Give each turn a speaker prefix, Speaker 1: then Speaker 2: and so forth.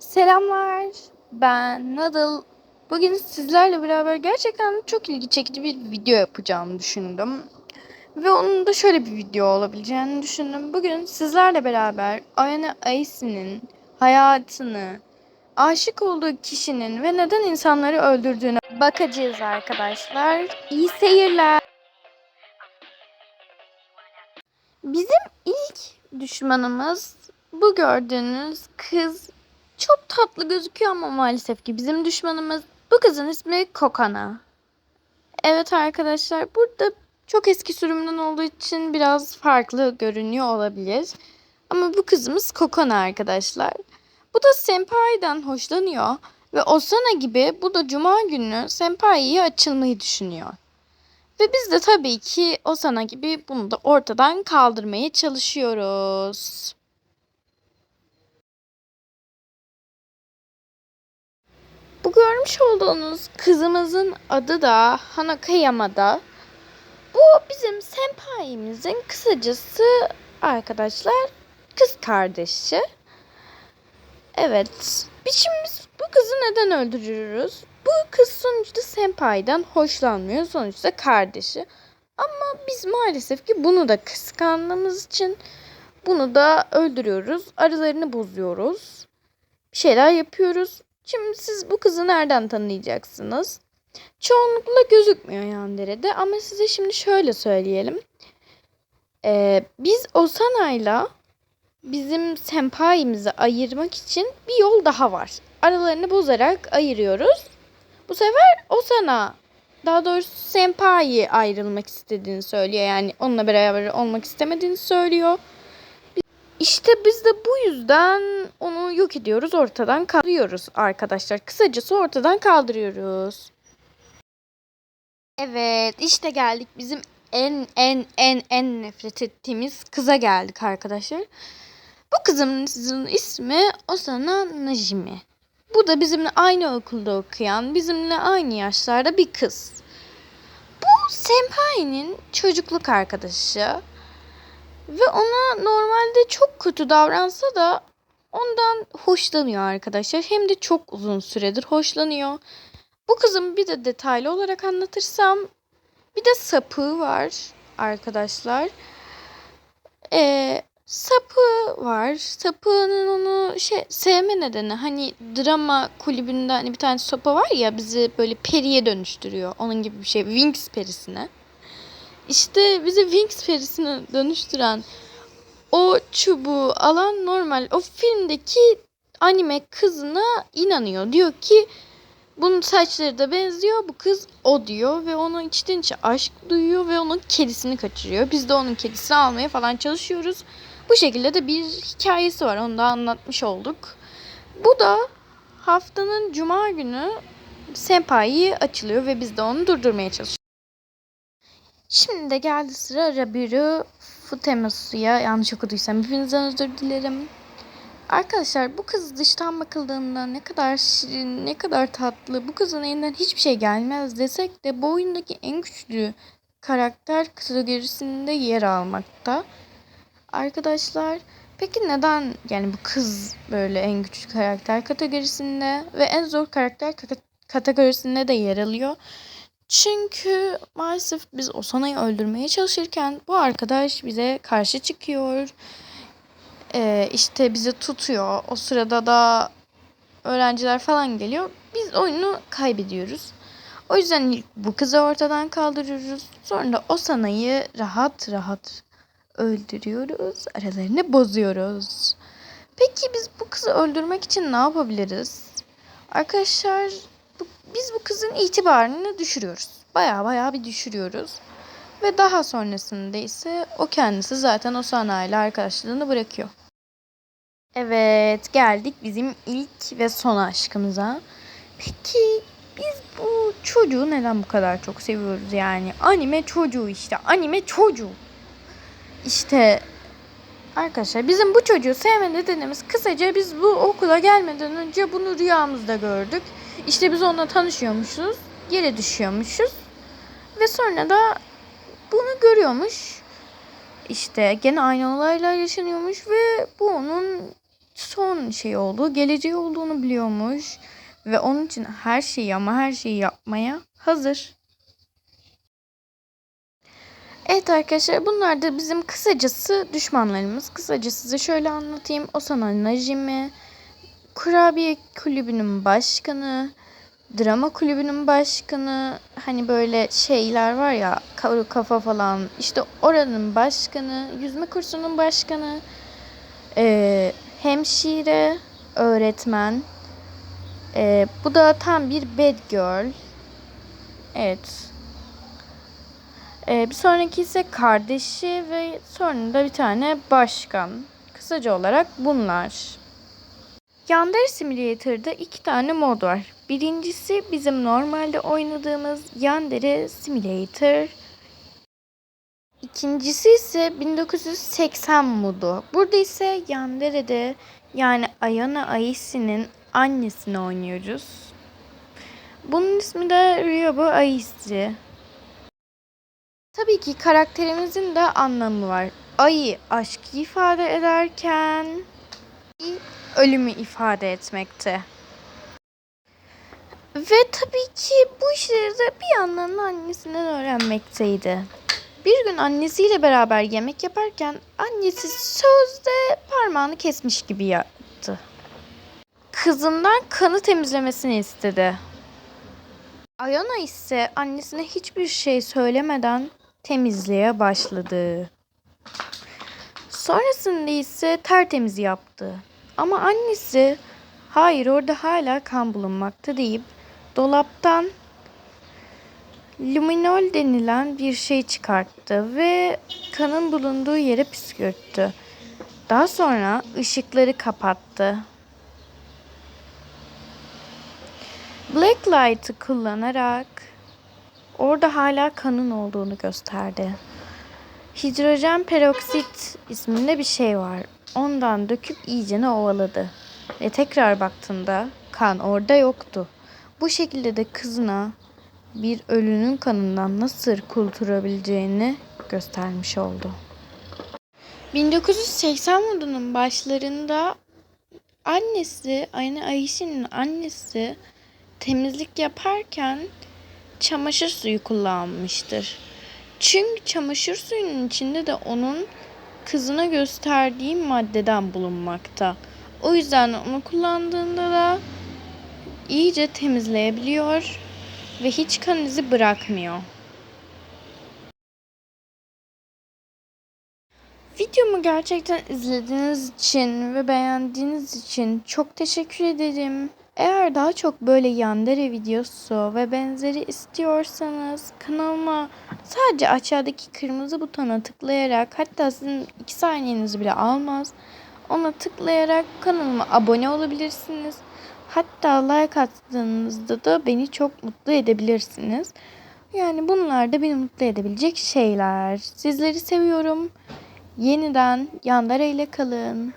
Speaker 1: Selamlar. Ben Nadal. Bugün sizlerle beraber gerçekten çok ilgi çekici bir video yapacağımı düşündüm. Ve onun da şöyle bir video olabileceğini düşündüm. Bugün sizlerle beraber Ayana Aysin'in hayatını, aşık olduğu kişinin ve neden insanları öldürdüğüne bakacağız arkadaşlar. İyi seyirler. Bizim ilk düşmanımız bu gördüğünüz kız çok tatlı gözüküyor ama maalesef ki bizim düşmanımız bu kızın ismi Kokana. Evet arkadaşlar burada çok eski sürümden olduğu için biraz farklı görünüyor olabilir. Ama bu kızımız Kokona arkadaşlar. Bu da Senpai'den hoşlanıyor ve Osana gibi bu da cuma günü Senpai'ye açılmayı düşünüyor. Ve biz de tabii ki Osana gibi bunu da ortadan kaldırmaya çalışıyoruz. Bu görmüş olduğunuz kızımızın adı da Hanaka Yamada. Bu bizim senpaimizin kısacası arkadaşlar kız kardeşi. Evet. Şimdi bu kızı neden öldürüyoruz? Bu kız sonuçta senpai'den hoşlanmıyor. Sonuçta kardeşi. Ama biz maalesef ki bunu da kıskandığımız için bunu da öldürüyoruz. Aralarını bozuyoruz. Bir şeyler yapıyoruz. Şimdi siz bu kızı nereden tanıyacaksınız? Çoğunlukla gözükmüyor Yandere'de ama size şimdi şöyle söyleyelim. Ee, biz Osana'yla bizim senpai'mizi ayırmak için bir yol daha var. Aralarını bozarak ayırıyoruz. Bu sefer Osana daha doğrusu senpai ayrılmak istediğini söylüyor. Yani onunla beraber olmak istemediğini söylüyor. İşte biz de bu yüzden onu yok ediyoruz, ortadan kaldırıyoruz arkadaşlar. Kısacası ortadan kaldırıyoruz. Evet, işte geldik bizim en en en en nefret ettiğimiz kıza geldik arkadaşlar. Bu kızımızın ismi Osana Najimi. Bu da bizimle aynı okulda okuyan, bizimle aynı yaşlarda bir kız. Bu Senpai'nin çocukluk arkadaşı. Ve ona normalde çok kötü davransa da ondan hoşlanıyor arkadaşlar. Hem de çok uzun süredir hoşlanıyor. Bu kızın bir de detaylı olarak anlatırsam bir de sapığı var arkadaşlar. Ee, sapığı var. Sapığının onu şey sevme nedeni hani drama kulübünde hani bir tane sopa var ya bizi böyle periye dönüştürüyor. Onun gibi bir şey. Wings perisine. İşte bizi Wings perisine dönüştüren o çubuğu alan normal o filmdeki anime kızına inanıyor. Diyor ki bunun saçları da benziyor. Bu kız o diyor ve onun içten içe aşk duyuyor ve onun kedisini kaçırıyor. Biz de onun kedisini almaya falan çalışıyoruz. Bu şekilde de bir hikayesi var. Onu da anlatmış olduk. Bu da haftanın cuma günü Senpai'yi açılıyor ve biz de onu durdurmaya çalışıyoruz. Şimdi de geldi sıra Rabiru Futemesu'ya yanlış okuduysam hepinizden özür dilerim. Arkadaşlar bu kız dıştan bakıldığında ne kadar şirin, ne kadar tatlı, bu kızın elinden hiçbir şey gelmez desek de bu oyundaki en güçlü karakter kategorisinde yer almakta. Arkadaşlar peki neden yani bu kız böyle en güçlü karakter kategorisinde ve en zor karakter kategorisinde de yer alıyor? Çünkü maalesef biz Osana'yı öldürmeye çalışırken bu arkadaş bize karşı çıkıyor. Ee, işte bizi tutuyor. O sırada da öğrenciler falan geliyor. Biz oyunu kaybediyoruz. O yüzden ilk bu kızı ortadan kaldırıyoruz. Sonra Osana'yı rahat rahat öldürüyoruz. Aralarını bozuyoruz. Peki biz bu kızı öldürmek için ne yapabiliriz? Arkadaşlar biz bu kızın itibarını düşürüyoruz. Baya baya bir düşürüyoruz. Ve daha sonrasında ise o kendisi zaten o sanayiyle arkadaşlığını bırakıyor. Evet geldik bizim ilk ve son aşkımıza. Peki biz bu çocuğu neden bu kadar çok seviyoruz yani? Anime çocuğu işte. Anime çocuğu. İşte arkadaşlar bizim bu çocuğu sevme nedenimiz kısaca biz bu okula gelmeden önce bunu rüyamızda gördük. İşte biz onunla tanışıyormuşuz. Yere düşüyormuşuz. Ve sonra da bunu görüyormuş. İşte gene aynı olaylar yaşanıyormuş ve bu onun son şey olduğu, geleceği olduğunu biliyormuş. Ve onun için her şeyi ama her şeyi yapmaya hazır. Evet arkadaşlar bunlar da bizim kısacası düşmanlarımız. Kısacası size şöyle anlatayım. Osana Najimi, Kurabiye Kulübü'nün başkanı, drama kulübünün başkanı, hani böyle şeyler var ya kafa falan. İşte oranın başkanı, yüzme kursunun başkanı, e, hemşire, öğretmen. E, bu da tam bir bad girl. Evet. E, bir sonraki ise kardeşi ve sonra da bir tane başkan. Kısaca olarak bunlar. Yandere Simulator'da iki tane mod var. Birincisi bizim normalde oynadığımız Yandere Simulator. İkincisi ise 1980 modu. Burada ise Yandere'de yani Ayana Aisi'nin annesini oynuyoruz. Bunun ismi de Ryobu Aisi. Tabii ki karakterimizin de anlamı var. Ayı aşkı ifade ederken ölümü ifade etmekte. Ve tabii ki bu işleri de bir yandan da annesinden öğrenmekteydi. Bir gün annesiyle beraber yemek yaparken annesi sözde parmağını kesmiş gibi yaptı. Kızından kanı temizlemesini istedi. Ayana ise annesine hiçbir şey söylemeden temizliğe başladı. Sonrasında ise tertemiz yaptı. Ama annesi hayır orada hala kan bulunmakta deyip dolaptan luminol denilen bir şey çıkarttı ve kanın bulunduğu yere püskürttü. Daha sonra ışıkları kapattı. Black Light'ı kullanarak orada hala kanın olduğunu gösterdi. Hidrojen peroksit isminde bir şey var. Ondan döküp iyicene ovaladı. Ve tekrar baktığında kan orada yoktu. Bu şekilde de kızına bir ölünün kanından nasıl kurtulabileceğini göstermiş oldu. 1980 modunun başlarında annesi, aynı Ayşe'nin annesi temizlik yaparken çamaşır suyu kullanmıştır. Çünkü çamaşır suyunun içinde de onun kızına gösterdiği maddeden bulunmakta. O yüzden onu kullandığında da iyice temizleyebiliyor ve hiç kan izi bırakmıyor. Videomu gerçekten izlediğiniz için ve beğendiğiniz için çok teşekkür ederim. Eğer daha çok böyle Yandere videosu ve benzeri istiyorsanız kanalıma sadece aşağıdaki kırmızı butona tıklayarak hatta sizin 2 saniyenizi bile almaz. Ona tıklayarak kanalıma abone olabilirsiniz. Hatta like attığınızda da beni çok mutlu edebilirsiniz. Yani bunlar da beni mutlu edebilecek şeyler. Sizleri seviyorum. Yeniden Yandere ile kalın.